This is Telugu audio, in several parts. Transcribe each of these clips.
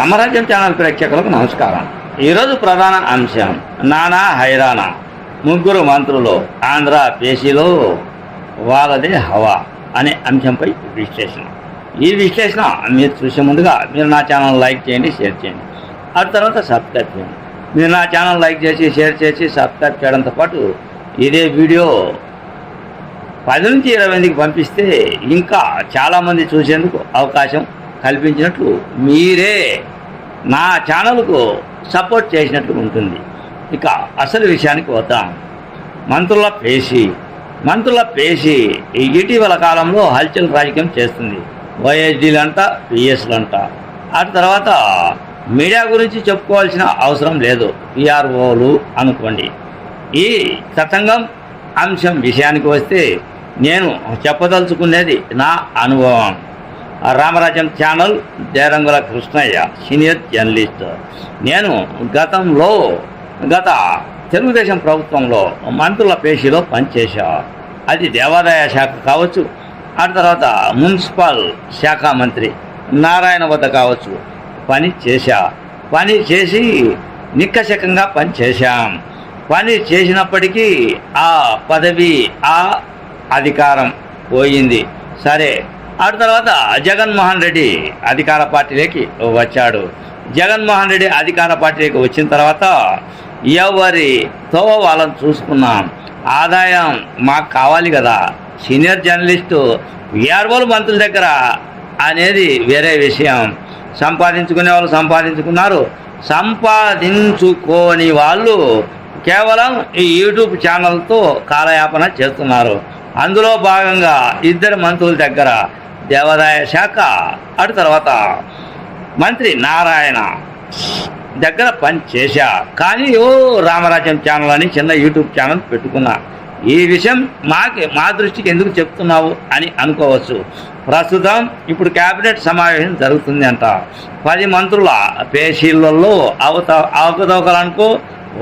బ్రహ్మరాజ్యం ఛానల్ ప్రేక్షకులకు నమస్కారం. ఈరోజు ప్రధాన అంశం నానా హైరానా ముగ్గురు మంత్రులు ఆంధ్ర పేసీలో వాళ్ళదే హవా అనే అంశంపై విశ్లేషణ. ఈ విశ్లేషణ మీరు చూసే ముందుగా మీరు నా ఛానల్ లైక్ చేయండి షేర్ చేయండి. ఆ తర్వాత సబ్స్క్రైబ్ చేయండి. మీరు నా ఛానల్ లైక్ చేసి షేర్ చేసి సబ్స్క్రైబ్ చేయడంతో పాటు ఇదే వీడియో పది నుంచి ఇరవై మందికి పంపిస్తే ఇంకా చాలామంది చూసేందుకు అవకాశం కల్పించినట్లు మీరే నా ఛానల్కు సపోర్ట్ చేసినట్టు ఉంటుంది. ఇక అసలు విషయానికి వద్దాం. మంత్రుల పేసి మంత్రుల పేసి ఈ ఇటీవల కాలంలో హల్చల్ రాజకీయం చేస్తుంది. వైఎస్డీలంట పిఎస్లంట. ఆ తర్వాత మీడియా గురించి చెప్పుకోవాల్సిన అవసరం లేదు. పిఆర్ఓలు అనుకోండి. ఈ తతంగం అంశం విషయానికి వస్తే నేను చెప్పదలుచుకునేది నా అనుభవం. Ramarajan channel Jayarangula Krishnaiah senior journalist. నేను గతంలో గత తెలుగుదేశం ప్రభుత్వంలో మంత్రుల పేషీలో పనిచేశా. అది దేవాదాయ శాఖ కావచ్చు ఆ తర్వాత మున్సిపల్ శాఖ మంత్రి నారాయణ వద్ద కావచ్చు పని చేశా. పని చేసి నిక్కశకంగా పని చేశాం పని చేసినప్పటికీ ఆ పదవి ఆ అధికారం పోయింది. సరే ఆ తర్వాత జగన్మోహన్ రెడ్డి అధికార పార్టీలోకి వచ్చాడు. జగన్మోహన్ రెడ్డి అధికార పార్టీలోకి వచ్చిన తర్వాత ఎవరితో వాళ్ళని చూసుకున్నాం. ఆదాయం మాకు కావాలి కదా. సీనియర్ జర్నలిస్టు విఆర్ఓలు మంత్రుల దగ్గర అనేది వేరే విషయం. సంపాదించుకునే వాళ్ళు సంపాదించుకున్నారు. సంపాదించుకోని వాళ్ళు కేవలం ఈ యూట్యూబ్ ఛానల్తో కాలయాపన చేస్తున్నారు. అందులో భాగంగా ఇద్దరు మంత్రుల దగ్గర దేవాదాయ శాఖ. అటు తర్వాత మంత్రి నారాయణ దగ్గర పని చేశా. కానీ ఓ రామరాజ్యం ఛానల్ అని చిన్న యూట్యూబ్ ఛానల్ పెట్టుకున్నా. ఈ విషయం మాకి మా దృష్టికి ఎందుకు చెప్తున్నావు అని అనుకోవచ్చు. ప్రస్తుతం ఇప్పుడు కేబినెట్ సమావేశం జరుగుతుంది అంట. పది మంత్రుల పేషీళ్ళల్లో అవత అవకతవకలనుకో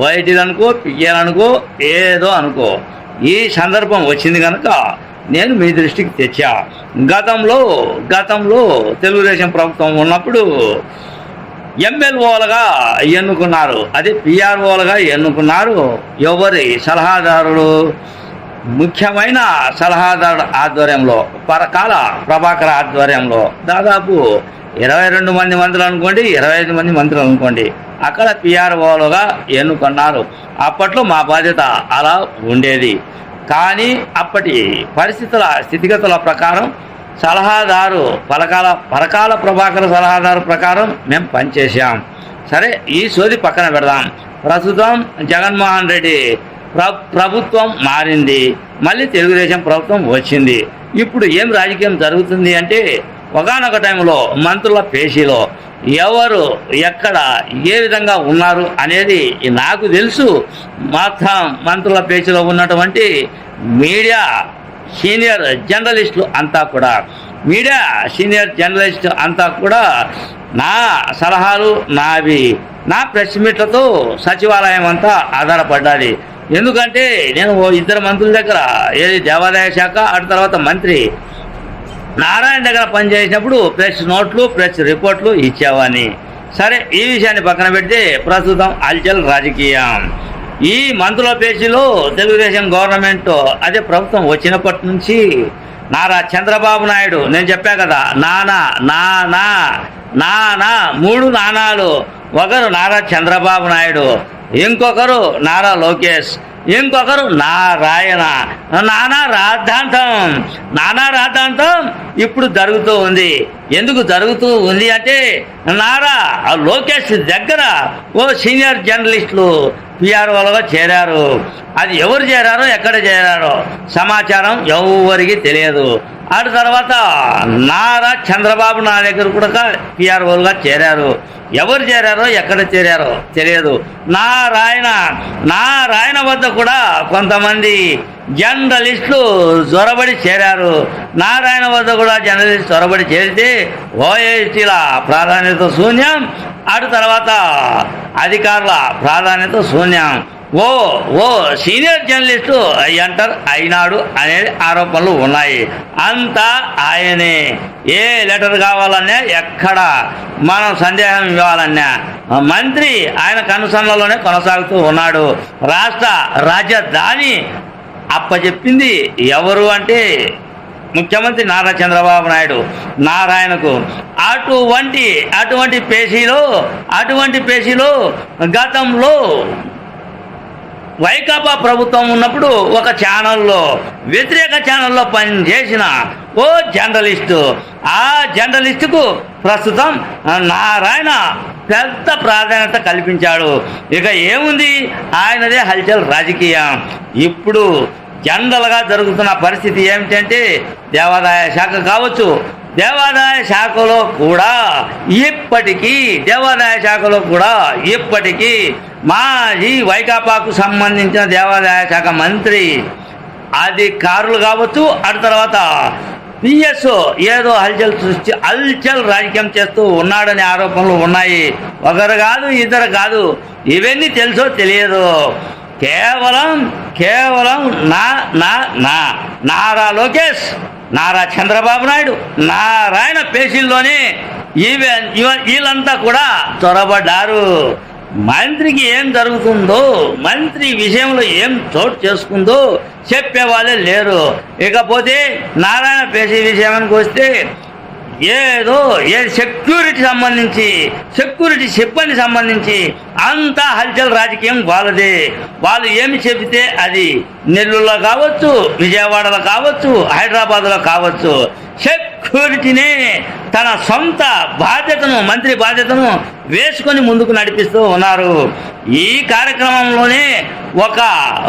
వైటీలనుకో పియ్యలనుకో ఏదో అనుకో. ఈ సందర్భం వచ్చింది కనుక నేను మీ దృష్టికి తెచ్చా. గతంలో గతంలో తెలుగుదేశం ప్రభుత్వం ఉన్నప్పుడు ఎమ్మెల్ఓలుగా ఎన్నుకున్నారు. అదే పిఆర్ఓలుగా ఎన్నుకున్నారు. ఎవరి సలహాదారుడు? ముఖ్యమైన సలహాదారుడు ఆధ్వర్యంలో పరకాల ప్రభాకర్ ఆధ్వర్యంలో. దాదాపు ఇరవై రెండు మంది మంత్రులు అనుకోండి ఇరవై ఐదు మంది మంత్రులు అనుకోండి అక్కడ పిఆర్ఓలుగా ఎన్నుకున్నారు. అప్పట్లో మా బాధ్యత అలా ఉండేది. కానీ అప్పటి పరిస్థితుల స్థితిగతుల ప్రకారం సలహాదారు పలకాల పరకాల ప్రభాకర సలహాదారు ప్రకారం మేము పనిచేసాం సరే ఈ సోది పక్కన పెడదాం. ప్రస్తుతం జగన్మోహన్ రెడ్డి ప్ర ప్రభుత్వం మారింది. మళ్ళీ తెలుగుదేశం ప్రభుత్వం వచ్చింది. ఇప్పుడు ఏం రాజకీయం జరుగుతుంది అంటే ఒకనొక టైంలో మంత్రుల పేషీలో ఎవరు ఎక్కడ ఏ విధంగా ఉన్నారు అనేది నాకు తెలుసు. మొత్తం మంత్రుల పేషీలో ఉన్నటువంటి మీడియా సీనియర్ జర్నలిస్టులు అంతా కూడా. మీడియా సీనియర్ జర్నలిస్ట్ అంతా కూడా నా సలహాలు నావి నా ప్రెస్ మీట్లతో సచివాలయం అంతా ఆధారపడ్డాలి ఎందుకంటే నేను ఇద్దరు మంత్రుల దగ్గర ఏది దేవాదాయ శాఖ అటు తర్వాత మంత్రి నారాయణ దగ్గర పనిచేసినప్పుడు ప్రెస్ నోట్లు ప్రెస్ రిపోర్ట్లు ఇచ్చావని సరే ఈ విషయాన్ని పక్కన పెడితే ప్రస్తుతం అల్చల్ రాజకీయం. ఈ మంత్రుల పేజీలో తెలుగుదేశం గవర్నమెంట్ అదే ప్రభుత్వం వచ్చినప్పటి నుంచి నారా చంద్రబాబు నాయుడు నేను చెప్పా కదా నానా నానా నానా మూడు నానాలు. ఒకరు నారా చంద్రబాబు నాయుడు ఇంకొకరు నారా లోకేష్. ఇంకొకరు నారాయణ. నానా రాద్ధాంతం. నానా రాద్ధాంతం ఇప్పుడు జరుగుతూ ఉంది. ఎందుకు జరుగుతూ ఉంది అంటే నారా ఆ లోకేష్ దగ్గర ఓ సీనియర్ జర్నలిస్టులు పిఆర్ఓలుగా చేరారు. అది ఎవరు చేరారో ఎక్కడ చేరారో సమాచారం ఎవరికి తెలియదు. ఆ తర్వాత నారా చంద్రబాబు నా దగ్గర కూడా పిఆర్ఓలుగా చేరారు. ఎవరు చేరారో ఎక్కడ చేరారో తెలియదు. నారాయణ నారాయణ వద్ద కూడా కొంతమంది జర్నలిస్టులు జ్వరబడి చేరారు. నారాయణ వద్ద కూడా జర్నలిస్ట్ జ్వరబడి చేరితే ఓఎస్టీల ప్రాధాన్యత శూన్యం అటు తర్వాత అధికారుల ప్రాధాన్యత శూన్యం. ఓ ఓ సీనియర్ జర్నలిస్టు ఎంటర్ అయినాడు అనేది ఆరోపణలు ఉన్నాయి. అంతా ఆయనే. ఏ లెటర్ కావాలన్నా ఎక్కడ? మనం సందేహం ఇవ్వాలన్నా. మంత్రి ఆయన కనుసన్నలోనే కొనసాగుతూ ఉన్నాడు. రాష్ట్ర రాజధాని అప్పచెప్పింది ఎవరు అంటే ముఖ్యమంత్రి నారా చంద్రబాబు నాయుడు నారాయణకు అటువంటి అటువంటి పేషీలో అటువంటి పేషీలో గతంలో వైకాపా ప్రభుత్వం ఉన్నప్పుడు ఒక ఛానల్లో వ్యతిరేక ఛానల్లో పనిచేసిన ఓ జర్నలిస్టు. ఆ జర్నలిస్టుకు ప్రస్తుతం నారాయణ పెద్ద ప్రాధాన్యత కల్పించాడు. ఇక ఏముంది? ఆయనదే హల్చల్ రాజకీయం. ఇప్పుడు జనరల్గా జరుగుతున్న పరిస్థితి ఏమిటంటే దేవాదాయ శాఖ కావచ్చు దేవాదాయ శాఖలో కూడా ఇప్పటికీ దేవాదాయ శాఖలో కూడా ఇప్పటికీ మాజీ వైకాపాకు సంబంధించిన దేవాదాయ శాఖ మంత్రి అధికారులు కావచ్చు అటు తర్వాత పిఎస్ ఏదో హల్చల్ సృష్టి హల్చల్ రాజకీయం చేస్తూ ఉన్నాడనే ఆరోపణలు ఉన్నాయి. ఒకరు కాదు ఇద్దరు కాదు ఇవన్నీ తెలుసో తెలియదు కేవలం కేవలం నా నా నా. నారా లోకేష్ నారా చంద్రబాబు నాయుడు. నారాయణ పేషీల్లోనే ఈవె వీళ్ళంతా కూడా చొరబడ్డారు. మంత్రికి ఏం జరుగుతుందో మంత్రి విషయంలో ఏం చోటు చేసుకుందో చెప్పేవాళ్ళే లేరు. ఇకపోతే నారాయణ పేషీ విషయానికి వస్తే ఏదో ఏ సెక్యూరిటీ సంబంధించి సెక్యూరిటీ సిబ్బంది సంబంధించి అంతా హల్చల్ రాజకీయం వాళ్ళదే. వాళ్ళు ఏమి చెబితే అది నెల్లూరులో కావచ్చు విజయవాడలో కావచ్చు హైదరాబాద్లో కావచ్చు. సెక్యూరిటీనే తన సొంత బాధ్యతను మంత్రి బాధ్యతను వేసుకొని ముందుకు నడిపిస్తూ ఉన్నారు. ఈ కార్యక్రమంలోనే ఒక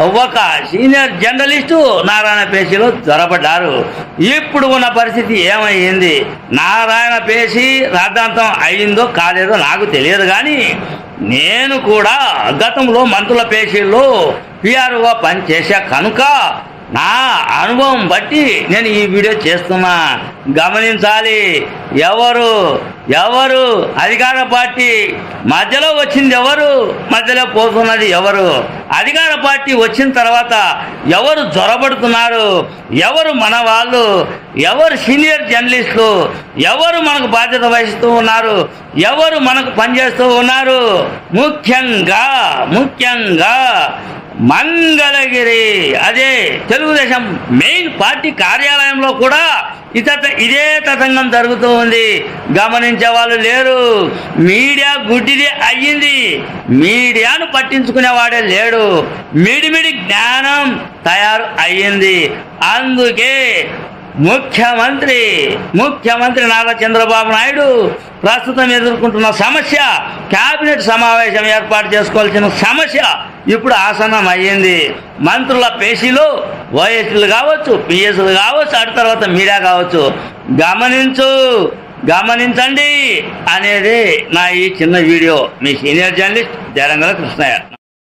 ఒక సీనియర్ జర్నలిస్టు నారాయణ పేషిలో జ్వరపడ్డారు ఇప్పుడు ఉన్న పరిస్థితి ఏమైంది? నారాయణ పేషి రాద్ధాంతం అయిందో కాలేదో నాకు తెలియదు కానీ నేను కూడా గతంలో మంత్రుల పేషీల్లో పిఆర్ఓ పనిచేశా. కనుక నా అనుభవం బట్టి నేను ఈ వీడియో చేస్తున్నా. గమనించాలి. ఎవరు? ఎవరు? అధికార పార్టీ మధ్యలో వచ్చింది ఎవరు? మధ్యలో పోతున్నది ఎవరు? అధికార పార్టీ వచ్చిన తర్వాత ఎవరు జ్వరబడుతున్నారు ఎవరు మన వాళ్ళు? ఎవరు సీనియర్ జర్నలిస్టులు? ఎవరు మనకు బాధ్యత వహిస్తూ ఉన్నారు? ఎవరు మనకు పనిచేస్తూ ఉన్నారు? ముఖ్యంగా ముఖ్యంగా మంగళగిరి. అదే తెలుగుదేశం మెయిన్ పార్టీ కార్యాలయంలో కూడా ఇతత ఇదే తతంగం జరుగుతూ ఉంది. గమనించే వాళ్ళు లేరు. మీడియా గుడ్డిది అయ్యింది. మీడియాను పట్టించుకునేవాడే లేడు. మిడిమిడి జ్ఞానం తయారు అయ్యింది. అందుకే ముఖ్యమంత్రి ముఖ్యమంత్రి నారా చంద్రబాబు నాయుడు ప్రస్తుతం ఎదుర్కొంటున్న సమస్య కేబినెట్ సమావేశం ఏర్పాటు చేసుకోవాల్సిన సమస్య ఇప్పుడు ఆసనం అయ్యింది. మంత్రుల పేషీలో ఓఎస్లు కావచ్చు పిఎస్లు కావచ్చు అటు తర్వాత మీడియా కావచ్చు. గమనించు గమనించండి అనేది నా ఈ చిన్న వీడియో. మీ సీనియర్ జర్నలిస్ట్ జరంగల కృష్ణయ్య.